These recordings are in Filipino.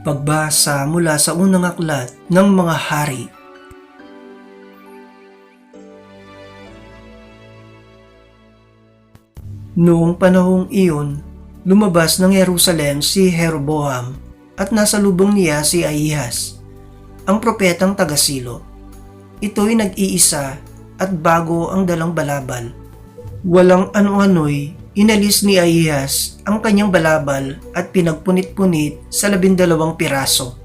Pagbasa mula sa unang aklat ng mga hari. Noong panahong iyon, lumabas ng Jerusalem si Jeroboam at nasa lubong niya si Ahihas, ang propetang taga-silo. Ito'y nag-iisa at bago ang dalang balabal. Walang ano-ano'y inalis ni Ahihas ang kanyang balabal at pinagpunit-punit sa labindalawang piraso.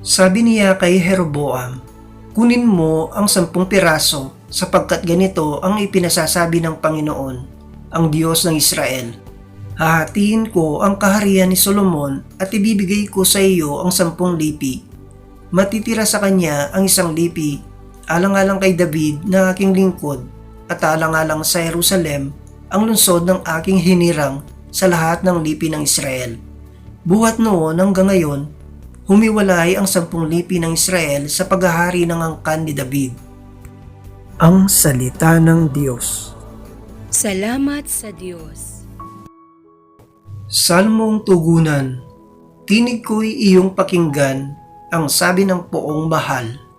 Sabi niya kay Jeroboam, Kunin mo ang sampung piraso sapagkat ganito ang ipinasasabi ng Panginoon, ang Diyos ng Israel. Hahatiin ko ang kaharian ni Solomon at ibibigay ko sa iyo ang sampung lipi. Matitira sa kanya ang isang lipi, alang-alang kay David na aking lingkod, at alang-alang sa Jerusalem ang lungsod ng aking hinirang sa lahat ng lipi ng Israel. Buhat noon hanggang ngayon, humiwalay ang sampung lipi ng Israel sa paghahari ng angkan ni David. Ang Salita ng Diyos Salamat sa Diyos. Salmong Tugunan Tinig ko'y iyong pakinggan ang sabi ng poong mahal.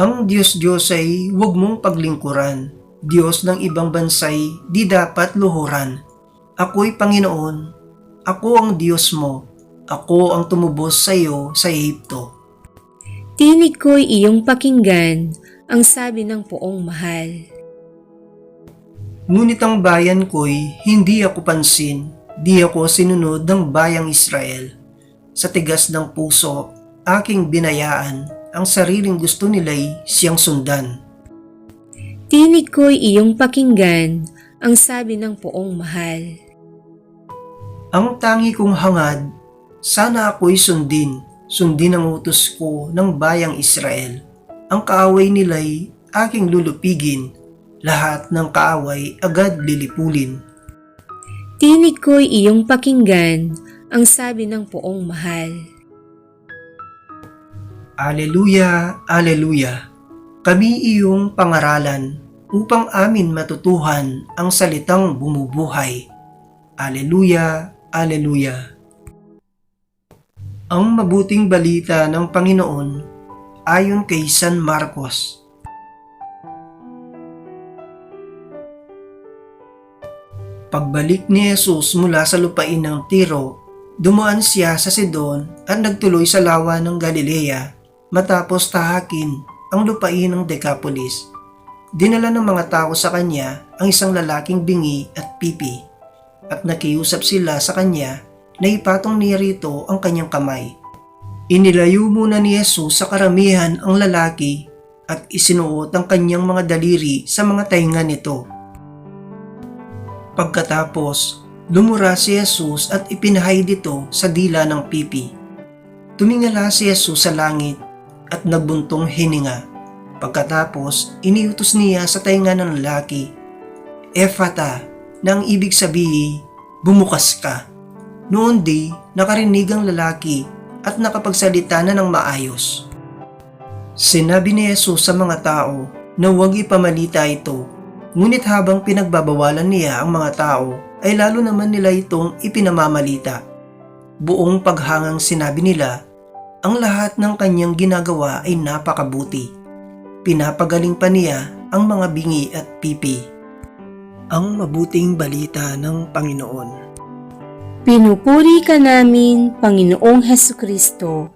Ang Diyos-Diyos ay huwag mong paglingkuran. Diyos ng ibang bansay di dapat luhuran. Ako'y Panginoon, ako ang Diyos mo, ako ang tumubos sa iyo sa Ehipto. Tinig ko'y iyong pakinggan ang sabi ng poong mahal. Ngunit ang bayan ko'y hindi ako pansin, di ako sinunod ng bayang Israel. Sa tigas ng puso, aking binayaan, ang sariling gusto nila'y siyang sundan. Tinig ko'y iyong pakinggan ang sabi ng poong mahal. Ang tangi kong hangad, sana ako'y sundin, sundin ang utos ko ng bayang Israel. Ang kaaway nila'y aking lulupigin, lahat ng kaaway agad lilipulin. Tinig ko'y iyong pakinggan ang sabi ng poong mahal. Aleluya, Aleluya. Kami iyong pangaralan upang amin matutuhan ang salitang bumubuhay. Aleluya, Aleluya. Ang mabuting balita ng Panginoon ayon kay San Marcos. Pagbalik ni Jesus mula sa lupain ng Tiro, dumaan siya sa Sidon at nagtuloy sa lawa ng Galilea matapos tahakin ang lupain ng Decapolis. Dinala ng mga tao sa kanya ang isang lalaking bingi at pipi at nakiusap sila sa kanya na ipatong niya rito ang kanyang kamay. Inilayo muna ni Jesus sa karamihan ang lalaki at isinuot ang kanyang mga daliri sa mga tainga nito. Pagkatapos, lumura si Jesus at ipinahay dito sa dila ng pipi. Tumingala si Jesus sa langit at nagbuntong hininga. Pagkatapos, iniutos niya sa tainga ng lalaki, Efata, na ang ibig sabihin, bumukas ka. Noon di, nakarinig ang lalaki at nakapagsalita na ng maayos. Sinabi ni Jesus sa mga tao na huwag ipamalita ito, ngunit habang pinagbabawalan niya ang mga tao, ay lalo naman nila itong ipinamamalita. Buong paghangang sinabi nila, ang lahat ng kanyang ginagawa ay napakabuti. Pinapagaling pa niya ang mga bingi at pipi. Ang mabuting balita ng Panginoon. Pinupuri ka namin, Panginoong Heso Kristo.